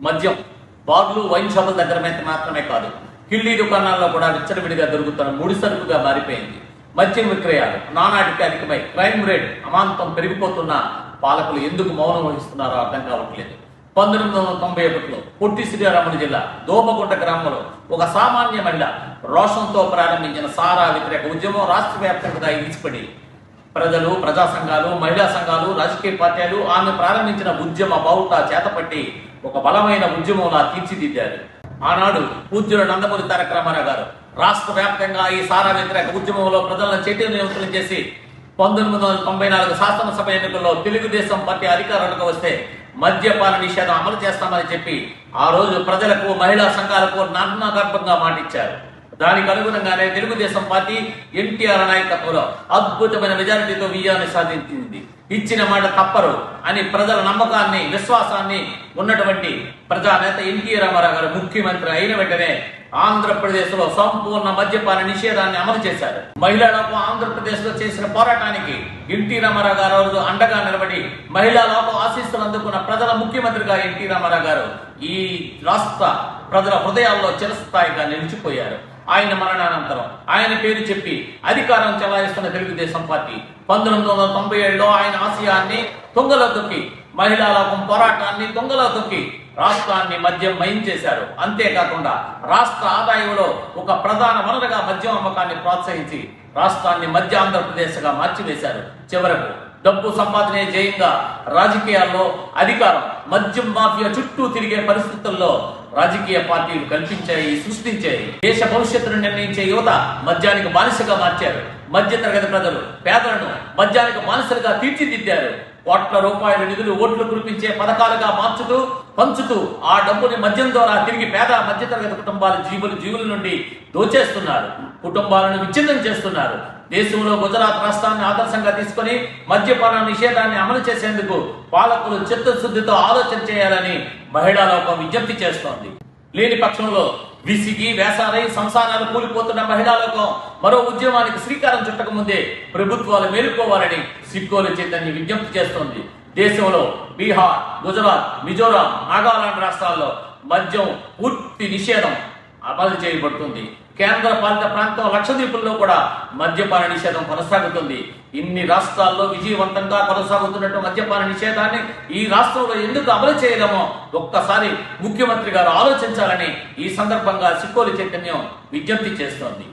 మద్యం. బార్లు వైన్ షాపుల దగ్గర మీద మాత్రమే కాదు కిళ్ళీ దుకాణాల్లో కూడా విచ్చలవిడిగా దొరుకుతున్న ముడి సరుకుగా మారిపోయింది. మద్యం విక్రయాలు నానాటికి అధికమై క్రైమ్ రేట్ అమాంతం పెరిగిపోతున్న పాలకులు ఎందుకు మౌనం వహిస్తున్నారో అర్థం కావట్లేదు. పంతొమ్మిది వందల తొంభై ఒకటిలో పొట్టి శ్రీరాములు జిల్లా దోమగుంట గ్రామంలో ఒక సామాన్య మహిళ రోషంతో ప్రారంభించిన సారా వ్యతిరేక ఉద్యమం రాష్ట్ర వ్యాప్తంగా ఇచ్చిపడి ప్రజలు ప్రజా సంఘాలు మహిళా సంఘాలు రాజకీయ పార్టీలు ఆమె ప్రారంభించిన ఉద్యమ బావుట చేతపట్టి ఒక బలమైన ఉద్యమంలా తీర్చిదిద్దారు. ఆనాడు పూజ్యుల నందమూరి తారక రామారావు గారు రాష్ట్ర వ్యాప్తంగా ఈ సారా వ్యతిరేక ఉద్యమంలో ప్రజలను చైతన్యవంతులు చేసి పంతొమ్మిది వందల తొంభై నాలుగు శాసనసభ ఎన్నికల్లో తెలుగుదేశం పార్టీ అధికారంలోకి వస్తే మద్యపాన నిషేధం అమలు చేస్తామని చెప్పి ఆ రోజు ప్రజలకు మహిళా సంఘాలకు నగ్నగర్భంగా మాటిచ్చారు. దానికి అనుగుణంగానే తెలుగుదేశం పార్టీ ఎన్టీఆర్ నాయకత్వంలో అద్భుతమైన మెజారిటీతో విజయాన్ని సాధించింది. ఇచ్చిన మాట తప్పరు అని ప్రజల నమ్మకాన్ని విశ్వాసాన్ని ఉన్నటువంటి ప్రజానేత ఎన్టీ రామారావు గారు ముఖ్యమంత్రి అయిన వెంటనే ఆంధ్రప్రదేశ్లో సంపూర్ణ మద్యపాన నిషేధాన్ని అమలు చేశారు. మహిళలకు ఆంధ్రప్రదేశ్లో చేసిన పోరాటానికి ఎన్టీ రామారావు గారు అండగా నిలబడి మహిళలకు ఆశీస్సులు అందుకున్న ప్రజల ముఖ్యమంత్రిగా ఎన్టీ రామారావు గారు ఈ రాష్ట్ర ప్రజల హృదయాల్లో చిరస్థాయిగా నిలిచిపోయారు. ఆయన మరణానంతరం ఆయన పేరు చెప్పి అధికారం చెలాయిస్తున్న తెలుగుదేశం పార్టీ. పంతొమ్మిది వందల తొంభై ఏడులో ఆయన ఆశయాన్ని తొంగలో తొక్కి మహిళా లోకం పోరాటాన్ని తొంగలో తొక్కి రాష్ట్రాన్ని మద్యం మయం చేశారు. అంతేకాకుండా రాష్ట్ర ఆదాయంలో ఒక ప్రధాన వనరుగా మద్యం అమ్మకాన్ని ప్రోత్సహించి రాష్ట్రాన్ని మధ్య ఆంధ్రప్రదేశ్గా మార్చివేశారు. చివరకు డబ్బు సంపాదనే జయంగా రాజకీయాల్లో అధికారం మద్యం మాఫియా చుట్టూ తిరిగే పరిస్థితుల్లో రాజకీయ పార్టీలు కల్పించాయి సృష్టించాయి. దేశ భవిష్యత్తును నిర్ణయించే యువత మద్యానికి బానిసగా మార్చారు. మధ్య తరగతి ప్రజలు పేదలను మద్యానికి బానిసలుగా తీర్చిదిద్దారు. కోట్ల రూపాయల నిధులు ఓట్లు కురిపించే పథకాలుగా మార్చుతూ పంచుతూ ఆ డబ్బుని మద్యం ద్వారా తిరిగి పేద మధ్యతరగతి కుటుంబాల జీవులు జీవుల నుండి దోచేస్తున్నారు. కుటుంబాలను విచ్ఛిన్నం చేస్తున్నారు. దేశంలో గుజరాత్ రాష్ట్రాన్ని ఆదర్శంగా తీసుకొని మద్యపాన నిషేధాన్ని అమలు చేసేందుకు పాలకులు చిత్తశుద్ధితో ఆలోచన చేయాలని మహిళా లోకం విజ్ఞప్తి చేస్తోంది. లేని పక్షంలో విసిగి వేసారై సంసారాలు కూలిపోతున్న మహిళా లోకం మరో ఉద్యమానికి శ్రీకారం చుట్టక ముందే ప్రభుత్వాలు మేలుకోవాలని సిక్కోలు చైతన్య విజ్ఞప్తి చేస్తోంది. దేశంలో బీహార్ గుజరాత్ మిజోరాం నాగాలాండ్ రాష్ట్రాల్లో మద్యం పూర్తి నిషేధం అమలు చేయబడుతుంది. కేంద్ర పాలిత ప్రాంతం లక్షద్వీపుల్లో కూడా మద్యపాన నిషేధం కొనసాగుతుంది. ఇన్ని రాష్ట్రాల్లో విజయవంతంగా కొనసాగుతున్నట్టు మద్యపాన నిషేధాన్ని ఈ రాష్ట్రంలో ఎందుకు అమలు చేయలేమో ఒక్కసారి ముఖ్యమంత్రి గారు ఆలోచించాలని ఈ సందర్భంగా సిక్కోలి చైతన్యం విజ్ఞప్తి చేస్తోంది.